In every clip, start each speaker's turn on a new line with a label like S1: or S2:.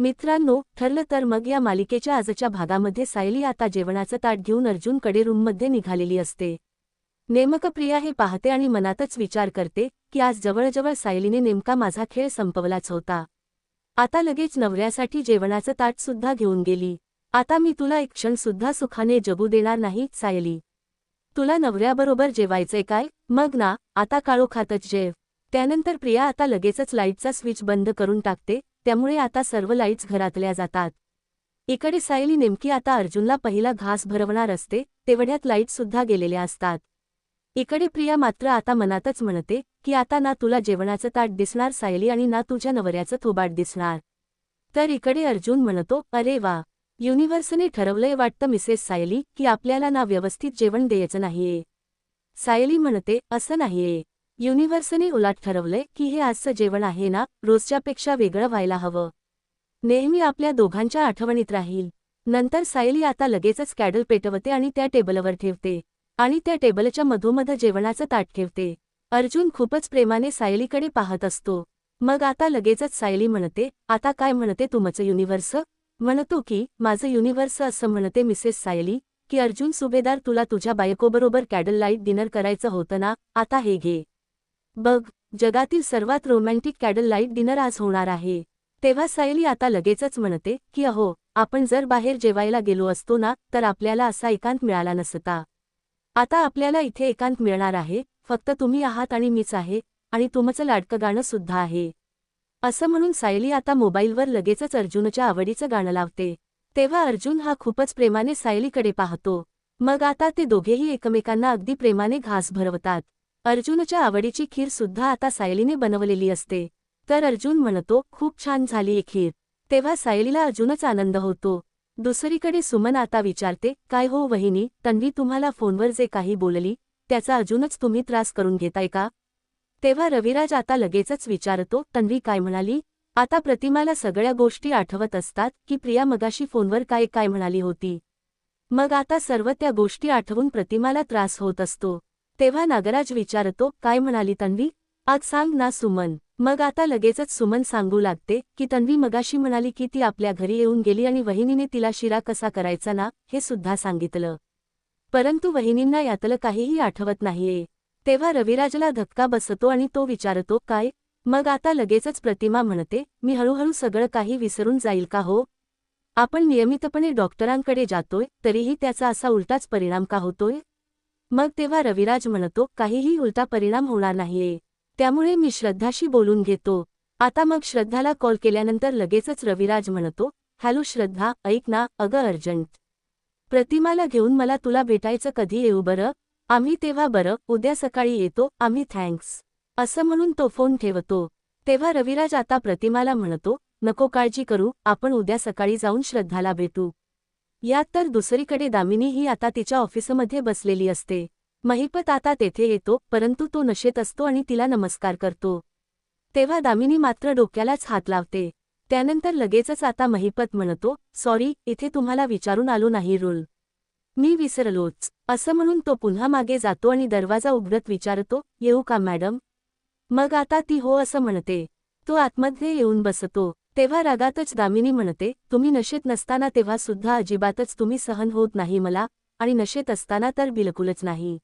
S1: मित्रांनो ठरलं तर मग या मालिकेच्या आजच्या भागामध्ये सायली आता जेवणाचं ताट घेऊन अर्जुनकडे रूममध्ये निघालेली असते. नेमकं प्रिया हे पाहते आणि मनातच विचार करते की आज जवळजवळ सायलीने नेमका माझा खेळ संपवलाच होता. आता लगेच नवऱ्यासाठी जेवणाचं ताट सुद्धा घेऊन गेली. आता मी तुला एक क्षण सुद्धा सुखाने जगू देणार नाही सायली. तुला नवऱ्याबरोबर जेवायचंय काय? मग ना आता काळोखातच जेव. त्यानंतर प्रिया आता लगेचच लाईटचा स्विच बंद करून टाकते त्यामुळे आता सर्व लाईट्स घरातल्या जातात. इकडे सायली नेमकी आता अर्जुनला पहिला घास भरवणार असते तेवढ्यात लाइट सुद्धा गेलेल्या असतात. इकडे प्रिया मात्र आता मनातच म्हणते की आता ना तुला जेवणाचं ताट दिसणार सायली आणि ना तुझ्या नवऱ्याचं थोबाट दिसणार. तर इकडे अर्जुन म्हणतो अरे वा! युनिव्हर्सने ठरवलंय वाटतं मिसेस सायली की आपल्याला ना व्यवस्थित जेवण द्यायचं नाहीये. सायली म्हणते असं नाहीये. युनिव्हर्सने उलाट ठरवलंय की हे आजचं जेवण आहे ना रोजच्यापेक्षा वेगळं व्हायला हवं. नेहमी आपल्या दोघांच्या आठवणीत राहील. नंतर सायली आता लगेचच कॅडल पेटवते आणि त्या टेबलवर ठेवते. आणि त्या टेबलच्या मधोमध जेवणाचं ताट ठेवते. अर्जुन खूपच प्रेमाने सायलीकडे पाहत असतो. मग आता लगेचच सायली म्हणते आता काय म्हणते तुमचं युनिव्हर्स? म्हणतो की माझं युनिव्हर्स असं म्हणते मिसेस सायली की अर्जुन सुभेदार तुला तुझ्या बायकोबरोबर कॅडल लाइट डिनर करायचं होतं ना आता हे घे. बघ जगातील सर्वात रोमॅन्टिक कॅडल लाइट डिनर आज होणार आहे. तेव्हा सायली आता लगेचच म्हणते की अहो आपण जर बाहेर जेवायला गेलो असतो ना तर आपल्याला असा एकांत मिळाला नसता. आता आपल्याला इथे एकांत मिळणार आहे फक्त तुम्ही आहात आणि मीच आहे आणि तुमचं लाडकं गाणं सुद्धा आहे. असं म्हणून सायली आता मोबाईलवर लगेचच अर्जुनच्या आवडीचं गाणं लावते. तेव्हा अर्जुन हा खूपच प्रेमाने सायलीकडे पाहतो. मग आता ते दोघेही एकमेकांना अगदी प्रेमाने घास भरवतात. अर्जुनच्या आवडीची खीर सुद्धा आता सायलीने बनवलेली असते. तर अर्जुन म्हणतो खूप छान झाली ही खीर. तेव्हा सायलीला अजूनच आनंद होतो. दुसरीकडे सुमन आता विचारते काय हो वहिनी तन्वी तुम्हाला फोनवर जे काही बोलली त्याचा अजूनच तुम्ही त्रास करून घेताय का? तेव्हा रविराज आता लगेचच विचारतो तन्वी काय म्हणाली? आता प्रतिमाला सगळ्या गोष्टी आठवत असतात की प्रिया मगाशी फोनवर काय काय म्हणाली होती? मग आता सर्व त्या गोष्टी आठवून प्रतिमाला त्रास होत असतो. तेव्हा नागराज विचारतो काय म्हणाली तन्वी? आज सांग ना सुमन. मग आता लगेचच सुमन सांगू लागते की तन्वी मगाशी म्हणाली की ती आपल्या घरी येऊन गेली आणि वहिनीने तिला शिरा कसा करायचा ना हे सुद्धा सांगितलं. परंतु वहिनींना यातलं काहीही आठवत नाहीये. तेव्हा रविराजला धक्का बसतो आणि तो विचारतो काय? मग आता लगेचच प्रतिमा म्हणते मी हळूहळू सगळं काही विसरून जाईल का हो? आपण नियमितपणे डॉक्टरांकडे जातोय तरीही त्याचा असा उलटाच परिणाम का होतोय? मग तेव्हा रविराज म्हणतो काहीही उलटा परिणाम होणार नाहीये. त्यामुळे मी श्रद्धाशी बोलून घेतो. आता मग श्रद्धाला कॉल केल्यानंतर लगेचच रविराज म्हणतो हॅलो श्रद्धा ऐक ना अगं अर्जंट. प्रतिमाला घेऊन मला तुला भेटायचं कधी येऊ बरं? आम्ही तेव्हा बरं उद्या सकाळी येतो आम्ही थँक्स. असं म्हणून तो फोन ठेवतो. तेव्हा रविराज आता प्रतिमाला म्हणतो नको काळजी करू आपण उद्या सकाळी जाऊन श्रद्धाला भेटू. यात तर दुसरीकडे दामिनी ही आता तिच्या ऑफिसमध्ये बसलेली असते. महिपत आता तेथे येतो परंतु तो नशेत असतो आणि तिला नमस्कार करतो. तेव्हा दामिनी मात्र डोक्यालाच हात लावते. त्यानंतर लगेचच आता महिपत म्हणतो सॉरी इथे तुम्हाला विचारून आलो नाही रूल. मी विसरलोच. असं म्हणून तो पुन्हा मागे जातो आणि दरवाजा उघडत विचारतो येऊ का मॅडम? मग आता ती हो असं म्हणते. तो आतमध्ये येऊन बसतो. तेव्हा रागातच दामिनी म्हणते तुम्ही नशेत नसताना तेव्हा सुद्धा अजिबातच तुम्ही सहन होत नाही मला आणि नशेत असताना तर बिलकुलच नाही.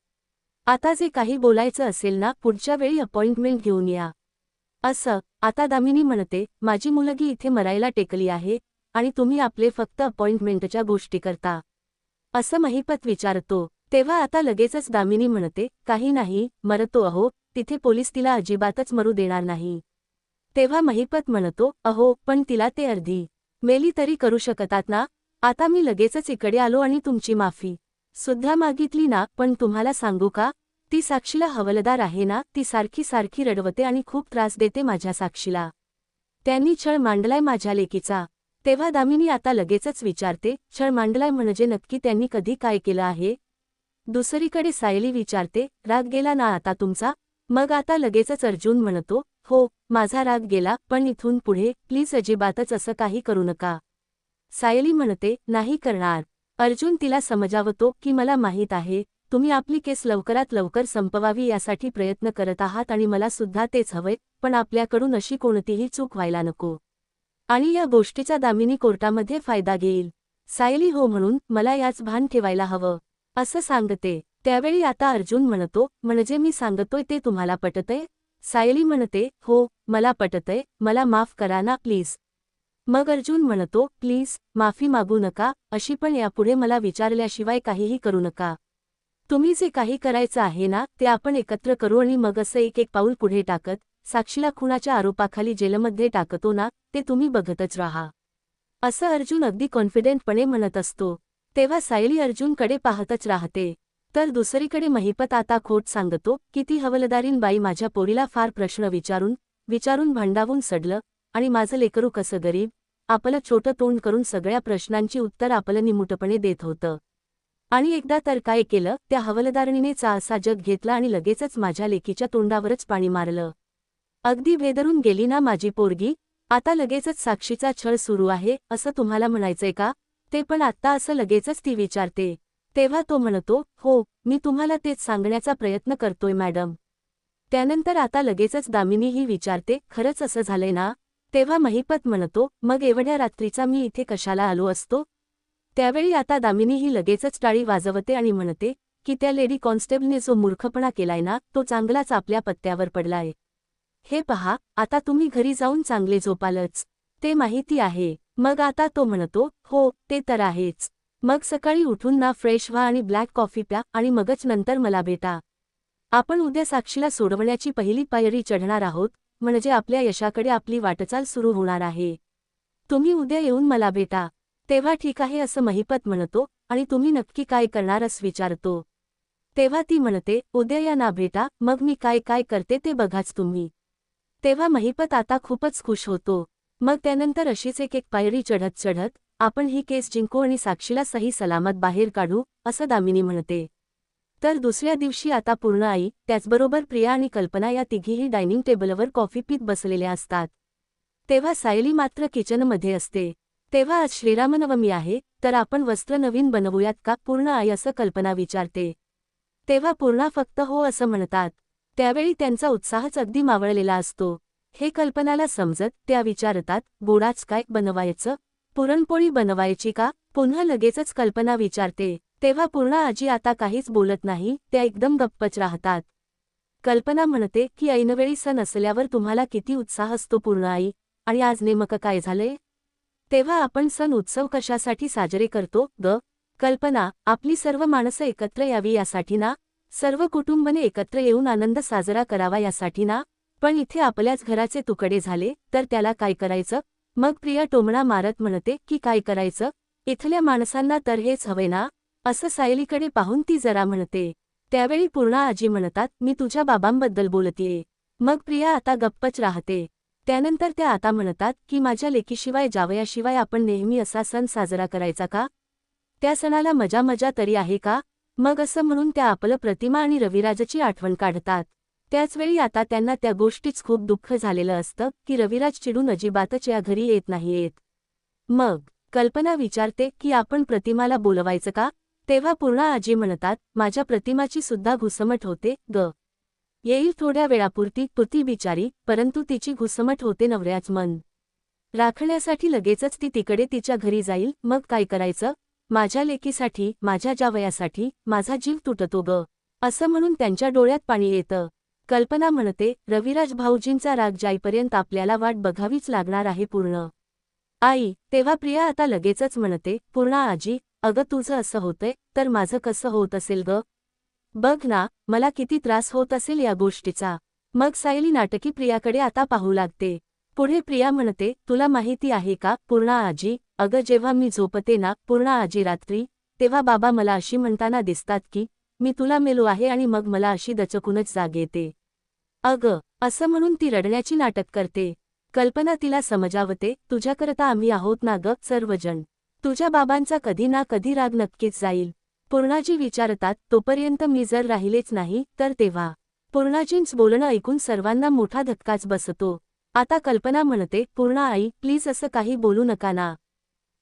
S1: आता जे काही बोलायचं असेल ना पुढच्या वेळी अपॉइंटमेंट घेऊन या. असं आता दामिनी म्हणते माझी मुलगी इथे मरायला टेकली आहे आणि तुम्ही आपले फक्त अपॉइंटमेंटच्या गोष्टी करता. असं महिपत विचारतो. तेव्हा आता लगेचच दामिनी म्हणते काही नाही मरतो अहो तिथे पोलीस तिला अजिबातच मरू देणार नाही. तेव्हा महिपत म्हणतो अहो पण तिला ते अर्धी मेली तरी करू शकतात ना? आता मी लगेचच इकडे आलो आणि तुमची माफी सुद्धा मागितली ना? पण तुम्हाला सांगू का? ती साक्षीला हवलदार आहे ना? ती सारखी सारखी रडवते आणि खूप त्रास देते माझ्या साक्षीला. त्यांनी छळ मांडलाय माझ्या लेकीचा. तेव्हा दामिनी आता लगेचच विचारते छळ मांडलाय म्हणजे नक्की त्यांनी कधी काय केलं आहे? दुसरीकडे सायली विचारते राग गेला ना आता तुमचा? मग आता लगेचच अर्जुन म्हणतो हो माझा राग गेला पण इथून पुढे प्लीज अजिबातच असं काही करू नका. सायली म्हणते नाही करणार. अर्जुन तिला समजावतो की मला माहीत आहे तुम्ही आपली केस लवकरात लवकर संपवावी यासाठी प्रयत्न करत आहात आणि मला सुद्धा तेच हवंय पण आपल्याकडून अशी कोणतीही चूक व्हायला नको. आणि या गोष्टीचा दामिनी कोर्टामध्ये फायदा घेईल. सायली हो म्हणून मला याच भान ठेवायला हवं. असं सांगते. त्यावेळी आता अर्जुन म्हणतो म्हणजे मी सांगतोय ते तुम्हाला पटतंय? सायली म्हणते हो मला पटतंय मला माफ करा ना प्लीज. मग अर्जुन म्हणतो प्लीज माफी मागू नका अशी पण यापुढे मला विचारल्याशिवाय काहीही करू नका. तुम्ही जे काही करायचं आहे ना ते आपण एकत्र करू आणि मग असं एक एक पाऊल पुढे टाकत साक्षीला खुणाच्या आरोपाखाली जेलमध्ये टाकतो ना ते तुम्ही बघतच राहा. असं अर्जुन अगदी कॉन्फिडेंटपणे म्हणत असतो. तेव्हा सायली अर्जुनकडे पाहतच राहते. तर दुसरीकडे महिपत आता खोट सांगतो की ती हवलदारीन बाई माझ्या पोरीला फार प्रश्न विचारून विचारून भांडावून सडलं आणि माझं लेकरू कसं गरीब आपलं छोटं तोंड करून सगळ्या प्रश्नांची उत्तर आपलं निमुटपणे देत होतं. आणि एकदा तर काय केलं त्या हवलदारणीने चासा जग घेतला आणि लगेचच माझ्या लेकीच्या तोंडावरच पाणी मारलं. अगदी भेदरून गेली ना माझी पोरगी आता लगेचच साक्षीचा छळ सुरू आहे असं तुम्हाला म्हणायचंय का? ते पण आत्ता असं लगेचच ती विचारते. तेव्हा तो म्हणतो हो मी तुम्हाला तेच सांगण्याचा प्रयत्न करतोय मॅडम. त्यानंतर आता लगेचच दामिनीही विचारते खरंच असं झालंय ना? तेव्हा महिपत म्हणतो मग एवढ्या रात्रीचा मी इथे कशाला आलो असतो? त्यावेळी आता दामिनी ही लगेचच टाळी वाजवते आणि म्हणते की त्या लेडी कॉन्स्टेबलने जो मूर्खपणा केलाय ना तो चांगलाच आपल्या पत्त्यावर पडलाय. हे पहा आता तुम्ही घरी जाऊन चांगले झोपालच. ते माहिती आहे. मग आता तो म्हणतो हो ते तर आहेच. मग सकाळी उठून ना फ्रेश व्हा आणि ब्लॅक कॉफी प्या आणि मगच नंतर मला भेटा. आपण उद्या साक्षीला सोडवण्याची पहिली पायरी चढणार आहोत म्हणजे आपल्या यशाकडे आपली वाटचाल सुरू होणार आहे. तुम्ही उद्या येऊन मला भेटा. तेव्हा ठीक आहे असं महिपत म्हणतो आणि तुम्ही नक्की काय करणार अस विचारतो. तेव्हा ती म्हणते उद्या या ना भेटा मग मी काय काय करते ते बघाच तुम्ही. तेव्हा महिपत आता खूपच खुश होतो. मग त्यानंतर अशीच एक एक पायरी चढत चढत आपण ही केस जिंकू आणि साक्षीला सही सलामत बाहेर काढू असं दामिनी म्हणते. तर दुसऱ्या दिवशी आता पूर्ण आई त्याचबरोबर प्रिया आणि कल्पना या तिघीही डायनिंग टेबलवर कॉफी पीत बसलेल्या असतात. तेव्हा सायली मात्र किचनमध्ये असते. तेव्हा आज श्रीरामनवमी आहे तर आपण वस्त्र नवीन बनवूयात का पूर्ण आई असं कल्पना विचारते. तेव्हा पूर्णा फक्त हो असं म्हणतात. त्यावेळी त्यांचा उत्साहच अगदी मावळलेला असतो. हे कल्पनाला समजत त्या विचारतात गोडाच काय बनवायचं पुरणपोळी बनवायची का? पुन्हा लगेचच कल्पना विचारते. तेव्हा पूर्ण आजी आता काहीच बोलत नाही त्या एकदम गप्पच राहतात. कल्पना म्हणते की ऐनवेळी सण असल्यावर तुम्हाला किती उत्साह असतो पूर्ण आई. आणि आज नेमकं काय झालंय? तेव्हा आपण सण उत्सव कशासाठी साजरे करतो? ग. कल्पना आपली सर्व माणसं एकत्र यावी यासाठी ना? सर्व कुटुंबने एकत्र येऊन आनंद साजरा करावा यासाठी ना? पण इथे आपल्याच घराचे तुकडे झाले तर त्याला काय करायचं? मग प्रिया टोमणा मारत म्हणते की काय करायचं? इथल्या माणसांना तर हेच हवे ना? असं सायलीकडे पाहून ती जरा म्हणते. त्यावेळी पूर्णा आजी म्हणतात मी तुझ्या बाबांबद्दल बोलतीये. मग प्रिया आता गप्पच राहते. त्यानंतर त्या आता म्हणतात की माझ्या लेकीशिवाय जावयाशिवाय आपण नेहमी असा सण साजरा करायचा का? त्या सणाला मजा मजा तरी आहे का? मग असं म्हणून त्या आपलं प्रतिमा आणि रविराजची आठवण काढतात. त्याचवेळी आता त्यांना त्या गोष्टीच खूप दुःख झालेलं असतं की रविराज चिडून अजिबातच या घरी येत नाही येत. मग कल्पना विचारते की आपण प्रतिमाला बोलवायचं का? तेव्हा पूर्ण आजी म्हणतात माझ्या प्रतिमाची सुद्धा घुसमट होते ग. येईल थोड्या वेळापुरती पुती बिचारी परंतु तिची घुसमट होते नवऱ्याच मन. राखण्यासाठी लगेचच ती तिकडे तिच्या घरी जाईल मग काय करायचं? माझ्या लेकीसाठी माझ्या जावयासाठी माझा जीव तुटतो ग. असं म्हणून त्यांच्या डोळ्यात पाणी येतं. कल्पना म्हणते रविराज भाऊजींचा राग जाईपर्यंत आपल्याला वाट बघावीच लागणार आहे पूर्ण. आई तेव्हा प्रिया आता लगेचच म्हणते पूर्णा आजी अगं तुझं असं होतंय तर माझं कसं होत असेल ग? बघ ना मला किती त्रास होत असेल या गोष्टीचा. मग सायली नाटकी प्रियाकडे आता पाहू लागते. पुढे प्रिया म्हणते तुला माहिती आहे का पूर्णा आजी अगं जेव्हा मी झोपते ना पूर्णा आजी रात्री तेव्हा बाबा मला अशी म्हणताना दिसतात की मी तुला मेलो आहे आणि मग मला अशी दचकूनच जाग येते. अगं असं म्हणून ती रडण्याची नाटक करते. कल्पना तिला समजावते तुझ्याकरता आम्ही आहोत ना ग सर्वजण. तुझ्या बाबांचा कधी ना कधी राग नक्कीच जाईल. पूर्णाजी विचारतात तोपर्यंत मी जर राहिलेच नाही तर तेव्हा? पूर्णाजींच बोलणं ऐकून सर्वांना मोठा धक्काच बसतो. आता कल्पना म्हणते पूर्णा आई प्लीज असं काही बोलू नका ना.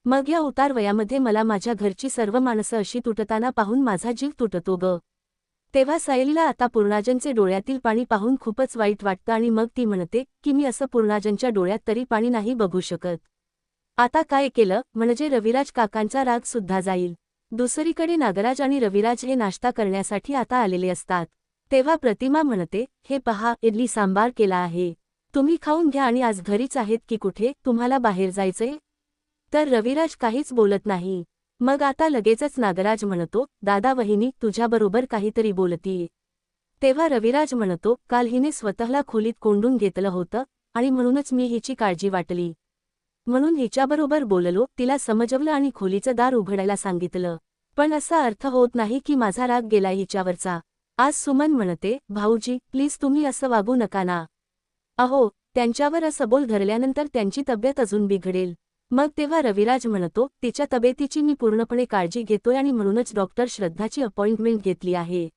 S1: मग या उतार वयामध्ये मला माझ्या घरची सर्व माणसं अशी तुटताना पाहून माझा जीव तुटतो ग. तेव्हा सायलीला आता पूर्णाजनचे डोळ्यातील पाणी पाहून खूपच वाईट वाटतं आणि मग ती म्हणते की मी असं पूर्णाजनच्या डोळ्यात तरी पाणी नाही बघू शकत. आता काय केलं म्हणजे रविराज काकांचा राग सुद्धा जाईल. दुसरीकडे नागराज आणि रविराज हे नाश्ता करण्यासाठी आता आलेले असतात. तेव्हा प्रतिमा म्हणते हे पहा इडली सांबार केला आहे. तुम्ही खाऊन घ्या आणि आज घरीच आहेत की कुठे तुम्हाला बाहेर जायचंय? तर रविराज काहीच बोलत नाही. मग आता लगेचच नागराज म्हणतो दादा वहिनी तुझ्याबरोबर काहीतरी बोलतीये. तेव्हा रविराज म्हणतो काल हिने स्वतःला खोलीत कोंडून घेतलं होतं आणि म्हणूनच मी हिची काळजी वाटली. म्हणून हिच्याबरोबर बोललो तिला समजवलं आणि खोलीचं दार उघडायला सांगितलं. पण असा अर्थ होत नाही की माझा राग गेला हिच्यावरचा. आज सुमन म्हणते भाऊजी प्लीज तुम्ही असं वागू नका ना. अहो त्यांच्यावर असं बोल धरल्यानंतर त्यांची तब्येत अजून बिघडेल. मग तेव्हा रविराज म्हणतो तिच्या तब्येतीची मी पूर्णपणे काळजी घेतोय आणि म्हणूनच डॉक्टर श्रद्धाची अपॉइंटमेंट घेतली आहे.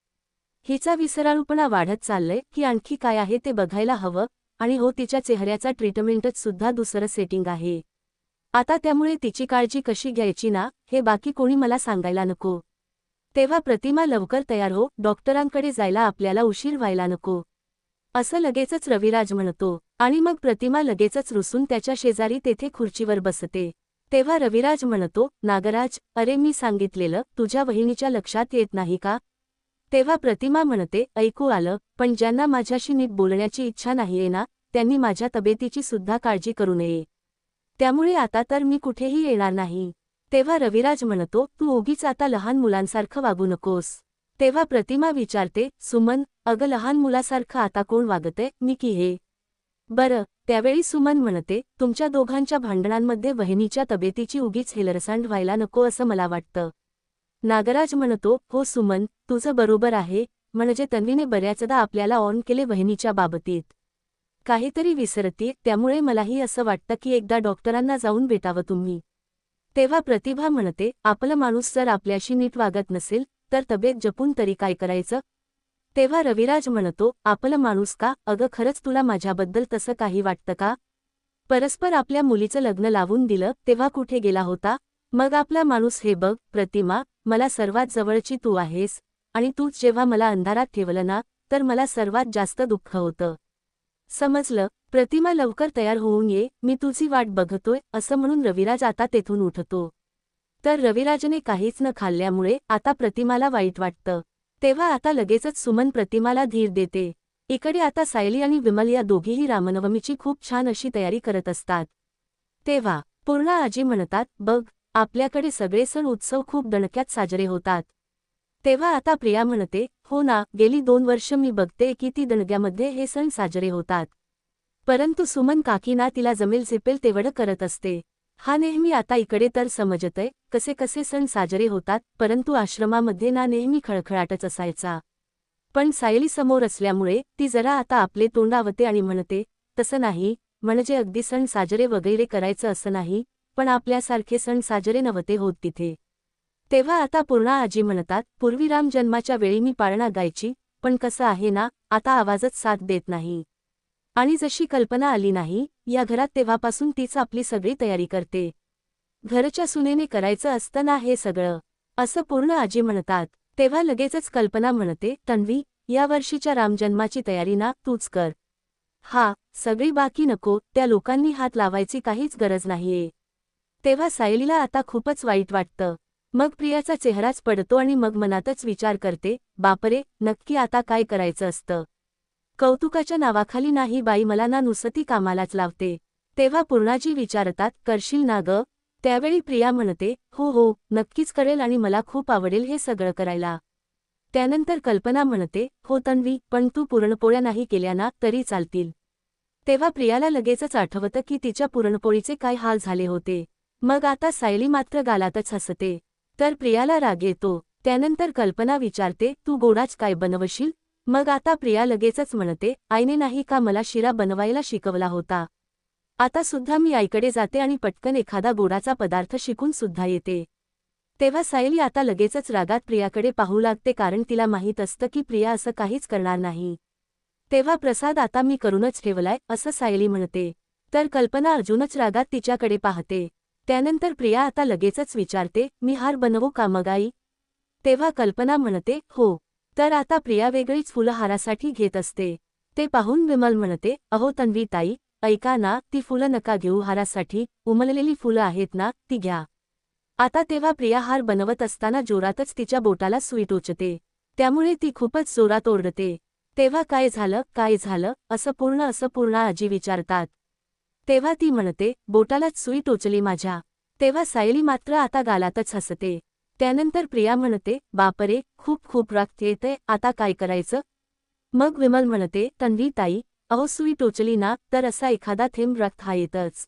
S1: हिचा विसराळूपणा वाढत चाललंय की आणखी काय आहे ते बघायला हवं आणि हो तिच्या चेहऱ्याचा ट्रीटमेंटच सुद्धा दुसरं सेटिंग आहे. आता त्यामुळे तिची काळजी कशी घ्यायची ना हे बाकी कोणी मला सांगायला नको. तेव्हा प्रतिमा लवकर तयार हो डॉक्टरांकडे जायला आपल्याला उशीर व्हायला नको. असं लगेचच रविराज म्हणतो आणि मग प्रतिमा लगेचच रुसून त्याच्या शेजारी तेथे खुर्चीवर बसते. तेव्हा रविराज म्हणतो नागराज अरे मी सांगितलेलं तुझ्या वहिनीच्या लक्षात येत नाही का? तेव्हा प्रतिमा म्हणते ऐकू आलं पण ज्यांना माझ्याशी नीट बोलण्याची इच्छा नाहीये ना त्यांनी माझ्या तब्येतीची सुद्धा काळजी करू नये. त्यामुळे आता तर मी कुठेही येणार नाही. तेव्हा रविराज म्हणतो तू उगीच आता लहान मुलांसारखं वागू नकोस. तेव्हा प्रतिमा विचारते सुमन अगं लहान मुलासारखं आता कोण वागतंय मी की हे? बरं त्यावेळी सुमन म्हणते तुमच्या दोघांच्या भांडणांमध्ये वहिनीच्या तब्येतीची उगीच हेलरसांड व्हायला नको असं मला वाटतं. नागराज म्हणतो हो सुमन तुझं बरोबर आहे म्हणजे तन्वीने बऱ्याचदा आपल्याला ऑन केले वहिनीच्या बाबतीत. काहीतरी विसरते त्यामुळे मलाही असं वाटतं की एकदा डॉक्टरांना जाऊन भेटावं तुम्ही. तेव्हा प्रतिभा म्हणते आपलं माणूस जर आपल्याशी नीट वागत नसेल तर तब्येत जपून तरी काय करायचं? तेव्हा रविराज म्हणतो आपलं माणूस का? अगं खरंच तुला माझ्याबद्दल तसं काही वाटतं का? परस्पर आपल्या मुलीचं लग्न लावून दिलं तेव्हा कुठे गेला होता? मग आपला माणूस हे बघ प्रतिमा मला सर्वात जवळची तू आहेस आणि तूच जेव्हा मला अंधारात ठेवलं ना तर मला सर्वात जास्त दुःख होतं. समजलं? प्रतिमा लवकर तयार होऊन ये मी तुझी वाट बघतोय असं म्हणून रविराज आता तेथून उठतो. तर रविराजने काहीच न खाल्ल्यामुळे आता प्रतिमाला वाईट वाटतं. तेव्हा आता लगेचच सुमन प्रतिमाला धीर देते. इकडे आता सायली आणि विमल या दोघीही रामनवमीची खूप छान अशी तयारी करत असतात. तेव्हा पूर्ण आजी म्हणतात बघ आपल्याकडे सगळे सण उत्सव खूप दणक्यात साजरे होतात. तेव्हा आता प्रिया म्हणते हो ना गेली दोन वर्ष मी बघते की ती दणग्यामध्ये हे सण साजरे होतात. परंतु सुमन काकीना तिला जमेल झेपेल तेवढं करत असते. हा नेहमी आता इकडे तर समजतय कसे कसे सण साजरे होतात परंतु आश्रमामध्ये ना नेहमी खळखळाटच असायचा. पण सायली समोर असल्यामुळे ती जरा आता आपले तोंडावते आणि म्हणते तसं नाही म्हणजे अगदी सण साजरे वगैरे करायचं असं नाही पण आपल्यासारखे सण साजरे नव्हते होत तिथे. तेव्हा आता पूर्णा आजी म्हणतात पूर्वी राम जन्माच्या वेळी मी पाळणा गायची पण कसं आहे ना आता आवाजच साथ देत नाही. आणि जशी कल्पना आली नाही या घरात तेव्हापासून तीच आपली सगळी तयारी करते. घरच्या सुनेने करायचं असतं ना हे सगळं असं पूर्ण आजी म्हणतात तेव्हा लगेचच कल्पना म्हणते तन्वी या वर्षीच्या रामजन्माची तयारी ना तूच कर. हा सगळी बाकी नको त्या लोकांनी हात लावायची काहीच गरज नाहीये. तेव्हा सायलीला आता खूपच वाईट वाटतं. मग प्रियाचा चेहराच पडतो आणि मग मनातच विचार करते बापरे नक्की आता काय करायचं असतं? कौतुकाच्या नावाखाली नाही बाई मला ना नुसती कामालाच लावते. तेव्हा पूर्णाजी विचारतात करशील ना ग? त्यावेळी प्रिया म्हणते हो हो नक्कीच करेल आणि मला खूप आवडेल हे सगळं करायला. त्यानंतर कल्पना म्हणते हो तन्वी पण तू पुरणपोळ्या नाही केल्या ना तरी चालतील. तेव्हा प्रियाला लगेचच आठवतं की तिच्या पुरणपोळीचे काय हाल झाले होते. मग आता सायली मात्र गालातच हसते. तर प्रियाला राग येतो. त्यानंतर कल्पना विचारते तू गोडाच काय बनवशील? मग आता प्रिया लगेचच म्हणते आईने नाही का मला शिरा बनवायला शिकवला होता? आता सुद्धा मी आईकडे जाते आणि पटकन एखादा गोडाचा पदार्थ शिकून सुद्धा येते. तेव्हा सायली आता लगेचच रागात प्रियाकडे पाहू लागते कारण तिला माहीत असतं की प्रिया असं काहीच करणार नाही. तेव्हा प्रसाद आता मी करूनच ठेवलाय असं सायली म्हणते. तर कल्पना अर्जुनच रागात तिच्याकडे पाहते. त्यानंतर प्रिया आता लगेचच विचारते मी हार बनवू का मग आई? तेव्हा कल्पना म्हणते हो तर आता प्रिया वेगळीच फुलं हारासाठी घेत असते. ते पाहून विमल म्हणते अहो तन्वी ताई ऐका ना ती फुलं नका घेऊ हारासाठी उमललेली फुलं आहेत ना ती घ्या. आता तेव्हा प्रिया हार बनवत असताना जोरातच तिच्या बोटाला सुई टोचते त्यामुळे ती खूपच जोरात ओरडते. तेव्हा काय झालं काय झालं असं पूर्ण असं पूर्ण आजी विचारतात. तेव्हा ती म्हणते बोटालाच सुई टोचली माझ्या. तेव्हा सायली मात्र आता गालातच हसते. त्यानंतर प्रिया म्हणते बापरे खूप खूप रक्त येते आता काय करायचं? मग विमल म्हणते तन्वी ताई अहो सुई टोचली ना तर असा एखादा थेंब रक्त हा येतच.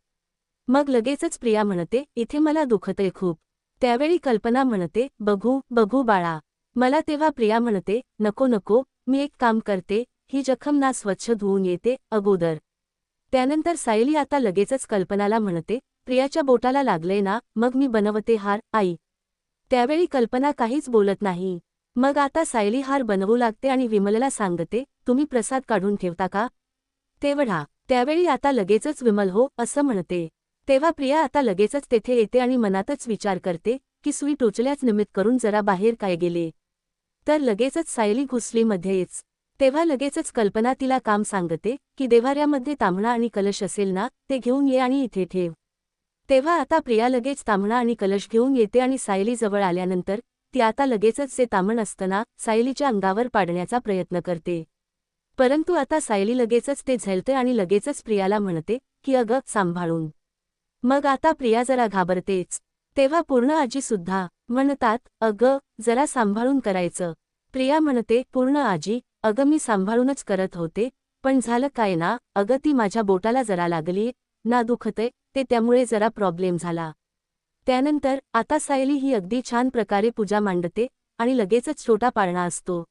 S1: मग लगेचच प्रिया म्हणते इथे मला दुखतंय खूप. त्यावेळी कल्पना म्हणते बघू बघू बाळा. मला तेव्हा प्रिया म्हणते नको नको मी एक काम करते ही जखम ना स्वच्छ धुवून येते अगोदर. त्यानंतर सायली आता लगेचच कल्पनाला म्हणते प्रियाच्या बोटाला लागलंय ना मग मी बनवते हार आई. त्यावेळी कल्पना काहीच बोलत नाही. मग आता सायली हार बनवू लागते आणि विमलला सांगते तुम्ही प्रसाद काढून ठेवता का? तेवढा त्यावेळी आता लगेचच विमल हो असं म्हणते. तेव्हा प्रिया आता लगेचच तेथे येते आणि मनातच विचार करते की सुई टोचल्याच निमित्त करून जरा बाहेर काय गेले? तर लगेचच सायली घुसली येच. तेव्हा लगेचच कल्पना तिला काम सांगते की देवाऱ्यामध्ये तांबणा आणि कलश असेल ना ते घेऊन ये आणि इथे ठेव. तेव्हा आता प्रिया लगेच तांबणा आणि कलश घेऊन येते आणि सायली जवळ आल्यानंतर ती आता लगेचच ते तामण असताना सायलीच्या अंगावर पाडण्याचा प्रयत्न करते. परंतु आता सायली लगेचच ते झेलते आणि लगेचच प्रियाला म्हणते की अगं सांभाळून. मग आता प्रिया जरा घाबरतेच. तेव्हा पूर्ण आजी सुद्धा म्हणतात अगं जरा सांभाळून करायचं. प्रिया म्हणते पूर्ण आजी अगं मी सांभाळूनच करत होते पण झालं काय ना अगं ती माझ्या बोटाला जरा लागली ना दुखते ते त्यामुळे जरा प्रॉब्लेम झाला. त्यानंतर आता सायली ही अगदी छान प्रकारे पूजा मांडते आणि लगेचच छोटा पाळणा असतो.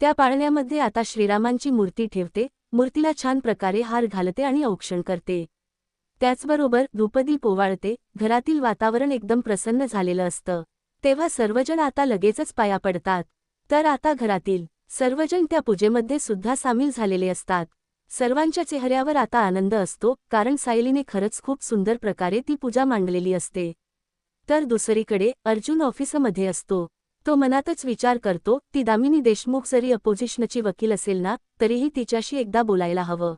S1: त्या पाळण्यामध्ये आता श्रीरामांची मूर्ती ठेवते मूर्तीला छान प्रकारे हार घालते आणि औक्षण करते. त्याचबरोबर धूपदीप ओवाळते घरातील वातावरण एकदम प्रसन्न झालेलं असतं. तेव्हा सर्वजण आता लगेचच पाया पडतात. तर आता घरातील सर्वजण त्या पूजेमध्ये सुद्धा सामील झालेले असतात. सर्वांच्या चेहऱ्यावर आता आनंद असतो कारण सायलीने खरंच खूप सुंदर प्रकारे ती पूजा मांडलेली असते. तर दुसरीकडे अर्जुन ऑफिसमध्ये असतो. तो मनातच विचार करतो ती दामिनी देशमुख जरी अपोजिशनची वकील असेल ना तरीही तिच्याशी एकदा बोलायला हवं.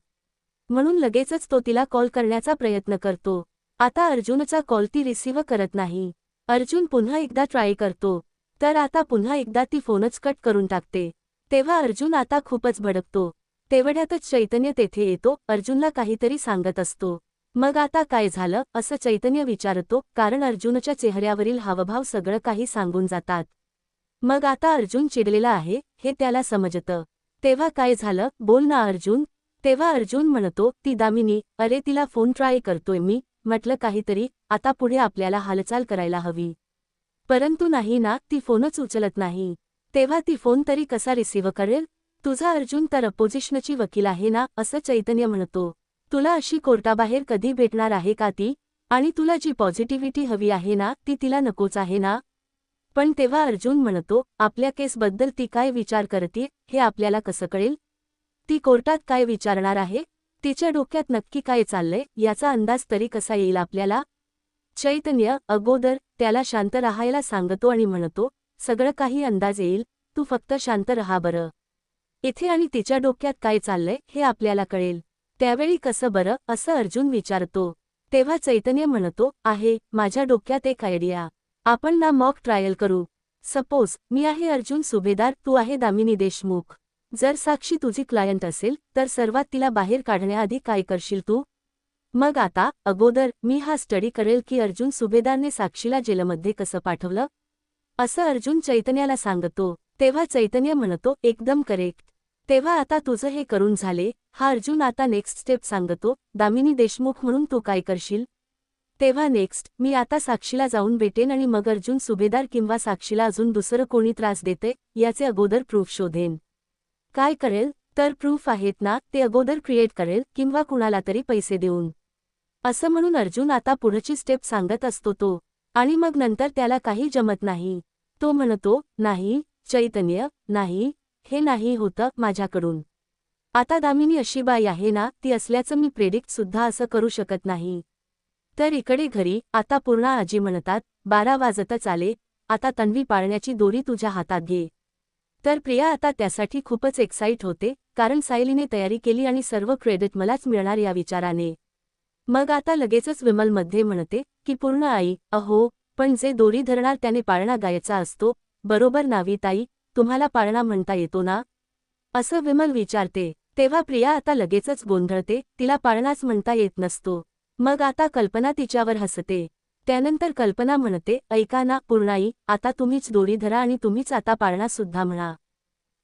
S1: म्हणून लगेचच तो तिला कॉल करण्याचा प्रयत्न करतो. आता अर्जुनचा कॉल ती रिसीव्ह करत नाही. अर्जुन पुन्हा एकदा ट्राय करतो. तर आता पुन्हा एकदा ती फोनच कट करून टाकते. तेव्हा अर्जुन आता खूपच भडकतो. तेवढ्यातच चैतन्य तेथे येतो अर्जुनला काहीतरी सांगत असतो. मग आता काय झालं असं चैतन्य विचारतो कारण अर्जुनच्या चेहऱ्यावरील हावभाव सगळं काही सांगून जातात. मग आता अर्जुन चिडलेला आहे हे त्याला समजतं. तेव्हा काय झालं बोल ना अर्जुन. तेव्हा अर्जुन म्हणतो ती दामिनी अरे तिला फोन ट्राय करतोय मी म्हटलं काहीतरी आता पुढे आपल्याला हालचाल करायला हवी. परंतु नाही ना ती फोनच उचलत नाही. तेव्हा ती फोन तरी कसा रिसीव्ह करेल? तुझा अर्जुन तर अपोजिशनची वकील आहे ना असं चैतन्य म्हणतो. तुला अशी कोर्टाबाहेर कधी भेटणार आहे का ती? आणि तुला जी पॉझिटिव्हिटी हवी आहे ना ती तिला नकोच आहे ना? पण तेव्हा अर्जुन म्हणतो आपल्या केसबद्दल ती काय विचार करते हे आपल्याला कसं कळेल? ती कोर्टात काय विचारणार आहे? तिच्या डोक्यात नक्की काय चाललंय याचा अंदाज तरी कसा येईल आपल्याला? चैतन्य अगोदर त्याला शांत राहायला सांगतो आणि म्हणतो सगळं काही अंदाज येईल तू फक्त शांत रहा बरं. इथे आणि तिच्या डोक्यात काय चाललंय हे आपल्याला कळेल. त्यावेळी कसं बरं असं अर्जुन विचारतो. तेव्हा चैतन्य म्हणतो आहे माझ्या डोक्यात एक आयडिया आपण ना मॉक ट्रायल करू. सपोज मी आहे अर्जुन सुभेदार तू आहे दामिनी देशमुख. जर साक्षी तुझी क्लायंट असेल तर सर्वात तिला बाहेर काढण्याआधी काय करशील तू? मग आता अगोदर मी हा स्टडी करेल की अर्जुन सुभेदारने साक्षीला जेलमध्ये कसं पाठवलं? असं अर्जुन चैतन्याला सांगतो. तेव्हा चैतन्य म्हणतो एकदम करेक्ट तेव्हा आता तुझं हे करून झाले. हा अर्जुन आता नेक्स्ट स्टेप सांगतो. दामिनी देशमुख म्हणून तू काय करशील? तेव्हा नेक्स्ट मी आता साक्षीला जाऊन भेटेन आणि मग अर्जुन सुभेदार किंवा साक्षीला अजून दुसरं कोणी त्रास देते याचे अगोदर प्रूफ शोधेन. काय करेल? तर प्रूफ आहेत ना ते अगोदर क्रिएट करेल किंवा कुणाला तरी पैसे देऊन. असं म्हणून अर्जुन आता पुढची स्टेप सांगत असतो तो. आणि मग नंतर त्याला काही जमत नाही. तो म्हणतो नाही चैतन्य नाही हे नाही होतं माझ्याकडून. आता दामिनी अशी बाई आहे ना ती असल्याचं मी प्रेडिक्ट सुद्धा असं करू शकत नाही. तर इकडे घरी आता पूर्ण आजी म्हणतात बारा वाजतच आले आता तन्वी पाळण्याची दोरी तुझ्या हातात घे. तर प्रिया आता त्यासाठी खूपच एक्साईट होते कारण सायलीने तयारी केली आणि सर्व क्रेडिट मलाच मिळणार या विचाराने. मग आता लगेचच विमलमध्ये म्हणते की पूर्ण आई अहो पण जे दोरी धरणार त्याने पाळणा गायचा असतो बरोबर नावी ताई तुम्हाला पाळणा म्हणता येतो ना? असं विमल विचारते तेव्हा प्रिया आता लगेचच गोंधळते तिला पाळणाच म्हणता येत नसतो. मग आता कल्पना तिच्यावर हसते. त्यानंतर कल्पना म्हणते ऐका ना पूर्णाई आता तुम्हीच दोरी धरा आणि तुम्हीच आता पाळणा सुद्धा म्हणा.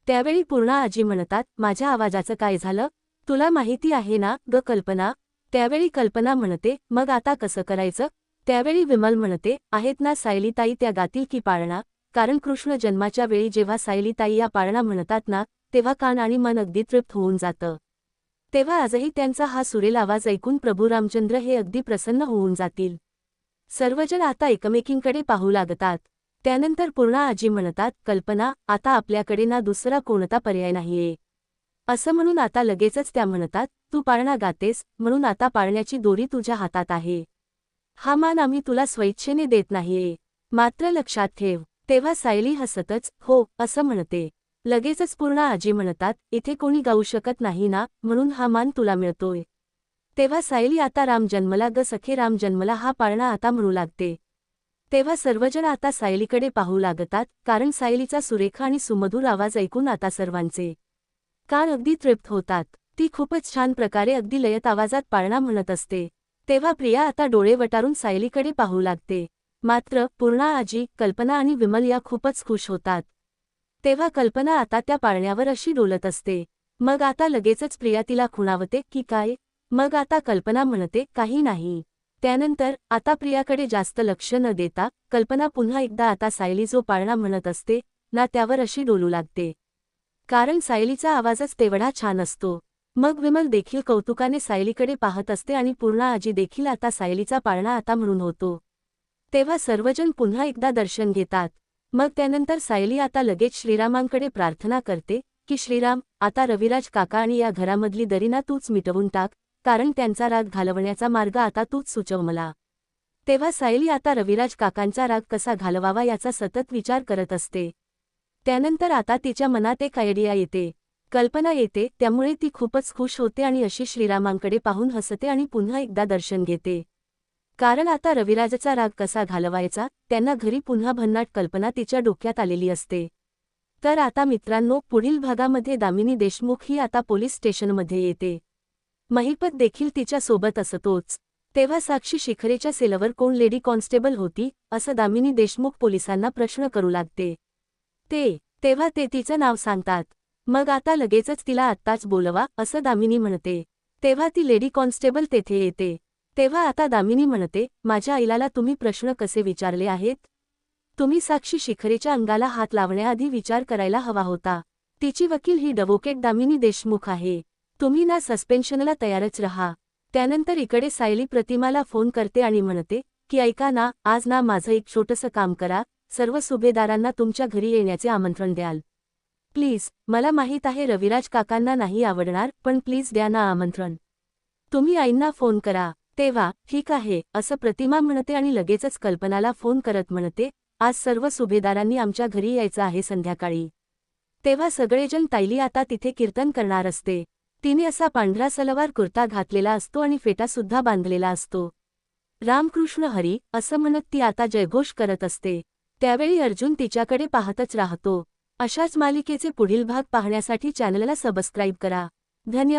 S1: त्यावेळी पूर्णा आजी म्हणतात माझ्या आवाजाचं काय झालं? तुला माहिती आहे ना ग कल्पना? त्यावेळी कल्पना म्हणते मग आता कसं करायचं? त्यावेळी विमल म्हणते आहेत ना सायलीताई त्या गातील की पाळणा? कारण कृष्ण जन्माच्या वेळी जेव्हा सायलीताई या पाळणा म्हणतात ना तेव्हा कान आणि मन अगदी तृप्त होऊन जातं. तेव्हा आजही त्यांचा हा सुरेल आवाज ऐकून प्रभू रामचंद्र हे अगदी प्रसन्न होऊन जातील. सर्वजण आता एकमेकींकडे पाहू लागतात. त्यानंतर पूर्णा आजी म्हणतात कल्पना आता आपल्याकडे ना दुसरा कोणता पर्याय नाहीये. असं म्हणून आता लगेचच त्या म्हणतात तू पाळणा गातेस म्हणून आता पाळण्याची दोरी तुझ्या हातात आहे. हा मान आम्ही तुला स्वैच्छेने देत नाहीये. मात्र लक्षात ठेव तेव्हा सायली हसतच हो असं म्हणते. लगेचच पूर्ण आजी म्हणतात इथे कोणी गाऊ शकत नाही ना म्हणून हा मान तुला मिळतोय. तेव्हा सायली आता राम जन्मला ग सखे राम जन्मला हा पाळणा आता म्हणू लागते. तेव्हा सर्वजण आता सायलीकडे पाहू लागतात कारण सायलीचा सुरेखा आणि सुमधूर आवाज ऐकून आता सर्वांचे कान अगदी तृप्त होतात. ती खूपच छान प्रकारे अगदी लयत आवाजात पाळणा म्हणत असते. तेव्हा प्रिया आता डोळे वटारून सायलीकडे पाहू लागते. मात्र पूर्णा आजी कल्पना आणि विमल या खूपच खुश होतात. तेव्हा कल्पना आता त्या पाळण्यावर अशी डोलत असते. मग आता लगेचच प्रिया तिला खुणावते की काय? मग आता कल्पना म्हणते काही नाही. त्यानंतर आता प्रियाकडे जास्त लक्ष न देता कल्पना पुन्हा एकदा आता सायली जो पाळणा म्हणत असते ना त्यावर अशी डोलू लागते. कारण सायलीचा आवाजच तेवढा छान असतो. मग विमल देखील कौतुकाने सायलीकडे पाहत असते आणि पूर्णा आजी देखील आता सायलीचा पाळणा आता म्हणून होतो. तेव्हा सर्वजण पुन्हा एकदा दर्शन घेतात. मग त्यानंतर सायली आता लगेच श्रीरामांकडे प्रार्थना करते की श्रीराम आता रविराज काका आणि या घरामधली दरीना तूच मिटवून टाक कारण त्यांचा राग घालवण्याचा मार्ग आता तूच सुचव मला. तेव्हा सायली आता रविराज काकांचा राग कसा घालवावा याचा सतत विचार करत असते. त्यानंतर आता तिच्या मनात एक आयडिया येते. कल्पना येते त्यामुळे ती खूपच खुश होते आणि अशी श्रीरामांकडे पाहून हसते आणि पुन्हा एकदा दर्शन घेते. कारण आता रविराजचा राग कसा घालवायचा त्यांना घरी पुन्हा भन्नाट कल्पना तिच्या डोक्यात आलेली असते. तर आता मित्रांनो पुढील भागामध्ये दामिनी देशमुख ही आता पोलीस स्टेशनमध्ये येते. महिपत देखील तिच्या सोबत असतोच. तेव्हा साक्षी शिखरेच्या सेलवर कोण लेडी कॉन्स्टेबल होती असं दामिनी देशमुख पोलिसांना प्रश्न करू लागते. ते तेव्हा ते तिचं नाव सांगतात. मग आता लगेचच तिला आत्ताच बोलवा असं दामिनी म्हणते. तेव्हा ती लेडी कॉन्स्टेबल तेथे येते. तेव्हा आता दामिनी म्हणते माझ्या आईला तुम्ही प्रश्न कसे विचारले आहेत? तुम्ही साक्षी शिखरेच्या अंगाला हात लावण्याआधी विचार करायला हवा होता. तिची वकील ही डवोकेट दामिनी देशमुख आहे. तुम्ही ना सस्पेन्शनला तयारच रहा. त्यानंतर इकडे सायली प्रतिमाला फोन करते आणि म्हणते की ऐका ना आज ना माझं एक छोटंसं काम करा. सर्व सुभेदारांना तुमच्या घरी येण्याचे आमंत्रण द्याल. प्लीज मला माहीत आहे रविराज काकांना नाही आवडणार पण प्लीज द्या ना आमंत्रण. तुम्ही आईंना फोन करा. तेव्हा ठीक आहे असं प्रतिमा म्हणते आणि लगेचच कल्पनाला फोन करत म्हणते आज सर्व सुभेदारांनी आमच्या घरी यायचं आहे संध्याकाळी. तेव्हा सगळेजण ताईली आता तिथे कीर्तन करणार असते. तिने असा पांढरा सलवार कुर्ता घातलेला असतो आणि फेटासुद्धा बांधलेला असतो. रामकृष्ण हरी असं म्हणत ती आता जयघोष करत असते. त्यावेळी अर्जुन तिच्याकडे पाहतच राहतो. अशाच मालिकेचे पुढील भाग पाहण्यासाठी चॅनलला सबस्क्राईब करा. धन्यवाद.